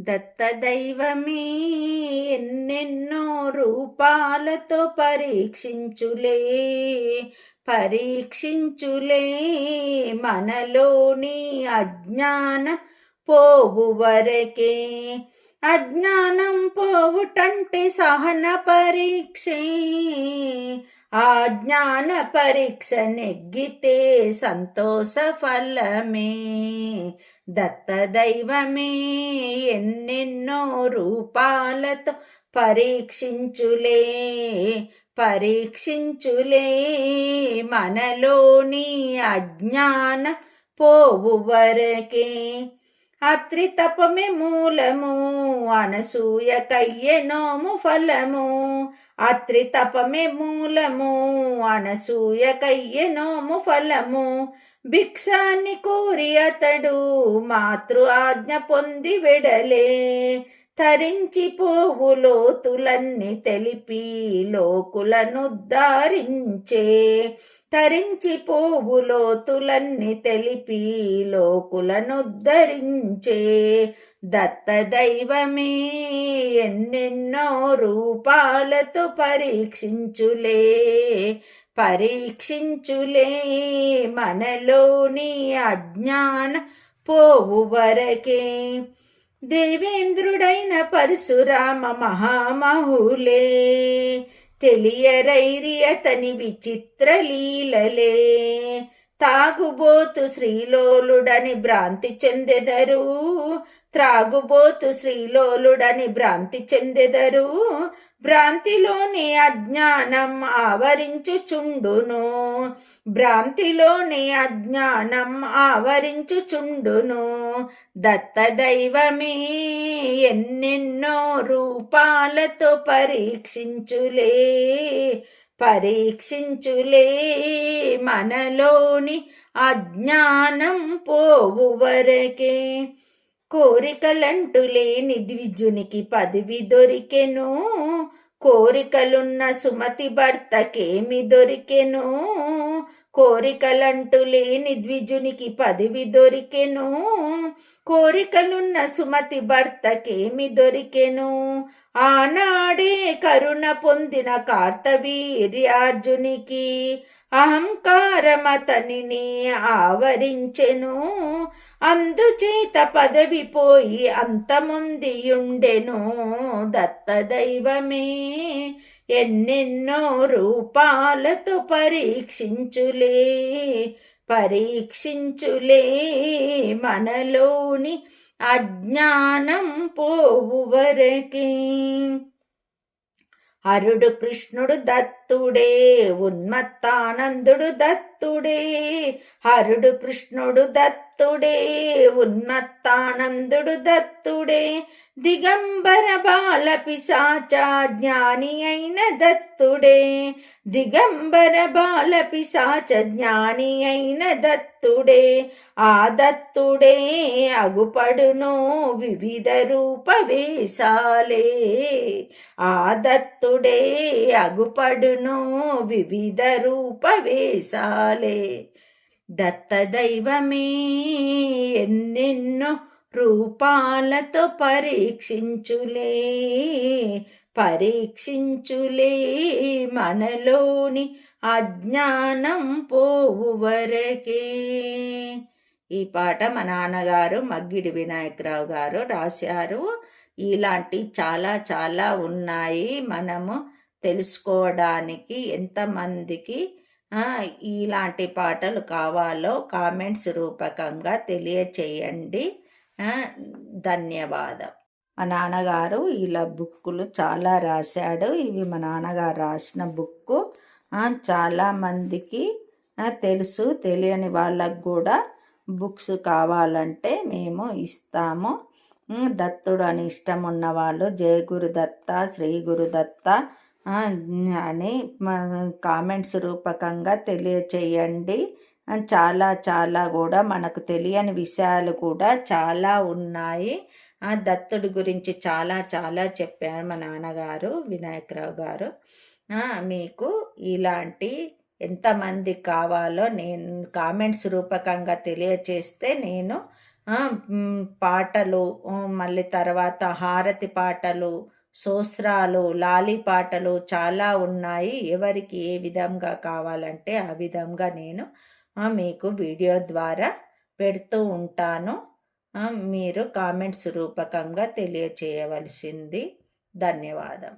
దత్తదైవమే ఎన్నెన్నో రూపాలతో పరీక్షించులే పరీక్షించులే మనలోని అజ్ఞానం పోవు వరకే. అజ్ఞానం పోవుటంటే సహన పరీక్షే. ఆ జ్ఞాన పరీక్ష నెగ్గితే సంతోష ఫలమే. దత్త దైవమే ఎన్నెన్నో రూపాలతో పరీక్షించులే పరీక్షించులే మనలోని అజ్ఞాన పోవు వరకే. అత్రితపమే మూలము అనసూయ కయ్యెనోము ఫలము అత్రితపమే మూలము అనసూయ కయ్యెనోము ఫలము భిక్షాన్ని కోరి అతడు మాతృ ఆజ్ఞ పొంది వెడలే. తరించి పోవు లోతులన్నీ తెలిపి లోకులనుద్ధరించే. తరించి పోవు లోతులన్నీ తెలిపి లోకులనుద్ధరించే. దత్తదైవమే ఎన్నెన్నో రూపాలతో పరీక్షించులే. పరీక్షించులే మనలోని అజ్ఞాన పోవు వరకే. దేవేంద్రుడైన పరశురామ మహామహులే తెలియరైరి అతని విచిత్ర లీలలే. తాగుబోతు శ్రీలోలుడని భ్రాంతి చెందెదరు త్రాగుబోతు శ్రీలోలుడని భ్రాంతి చెందెదరు. భ్రాంతిలోని అజ్ఞానం ఆవరించుచుండును. భ్రాంతిలోని అజ్ఞానం ఆవరించుచుండును. దత్తదైవమే ఎన్నెన్నో రూపాలతో పరీక్షించులే పరీక్షించులే మనలోని అజ్ఞానం పోవు వరకే. కోరికలంటూ లేని ద్విజునికి పదవి దొరికెను. కోరికలున్న సుమతి భర్తకేమి దొరికెను? కోరికలంటూ లేని ద్విజునికి పదవి దొరికెను. కోరికలున్న సుమతి భర్తకేమి దొరికెను? ఆనాడే కరుణ పొందిన కార్తవీర్యార్జునికి అహంకారమతనిని ఆవరించెను. అందుచేత పదవి పోయి అంతముందియుండెను. దత్తదైవమే ఎన్నెన్నో రూపాలతో పరీక్షించులే పరీక్షించులే మనలోని అజ్ఞానం పోవు వరకే అరుడు కృష్ణుడు దత్తుడే ఉన్మత్తానందుడు దత్తుడే. హరుడు కృష్ణుడు దత్తుడే ఉన్మత్తానందుడు దత్తుడే. దిగంబర బాల పిశాచ జ్ఞాని అయిన దత్తుడే దిగంబర బాల పిశాచ జ్ఞాని అయిన దత్తుడే ఆ దత్తుడే అగుపడునో వివిధ రూప వేశాలే ఆ దత్తుడే అగుపడునో వివిధ రూప దత్త దైవమే ఎన్నెన్నో రూపాలతో పరీక్షించులే పరీక్షించులే మనలోని అజ్ఞానం పోవు వరకే ఈ పాట మా నాన్నగారు మగ్గిడి వినాయకరావు గారు రాశారు. ఇలాంటి చాలా చాలా ఉన్నాయి మనము తెలుసుకోవడానికి ఎంతమందికి ఇలాంటి పాటలు కావాలో కామెంట్స్ రూపకంగా తెలియచేయండి. ధన్యవాదం. మా నాన్నగారు ఇలా బుక్కులు చాలా రాశాడు. ఇవి మా నాన్నగారు రాసిన బుక్కు. చాలామందికి తెలుసు. తెలియని వాళ్ళకు కూడా బుక్స్ కావాలంటే మేము ఇస్తాము. దత్తుడు అని ఇష్టం ఉన్నవాళ్ళు జయ గురు దత్త శ్రీ దత్త అని కామెంట్స్ రూపకంగా తెలియచేయండి. చాలా చాలా కూడా మనకు తెలియని విషయాలు కూడా చాలా ఉన్నాయి. ఆ దత్తుడి గురించి చాలా చాలా చెప్పారు మా నాన్నగారు వినాయకరావు గారు. మీకు ఇలాంటి ఎంతమంది కావాలో నేను కామెంట్స్ రూపకంగా తెలియచేస్తే నేను పాటలు మళ్ళీ తర్వాత హారతి పాటలు సోస్రాలు లాలి పాటలు చాలా ఉన్నాయి. ఎవరికి ఏ విధంగా కావాలంటే ఆ విధంగా నేను మీకు వీడియో ద్వారా పెడుతూ ఉంటాను. మీరు కామెంట్స్ రూపకంగా తెలియచేయవలసింది. ధన్యవాదం.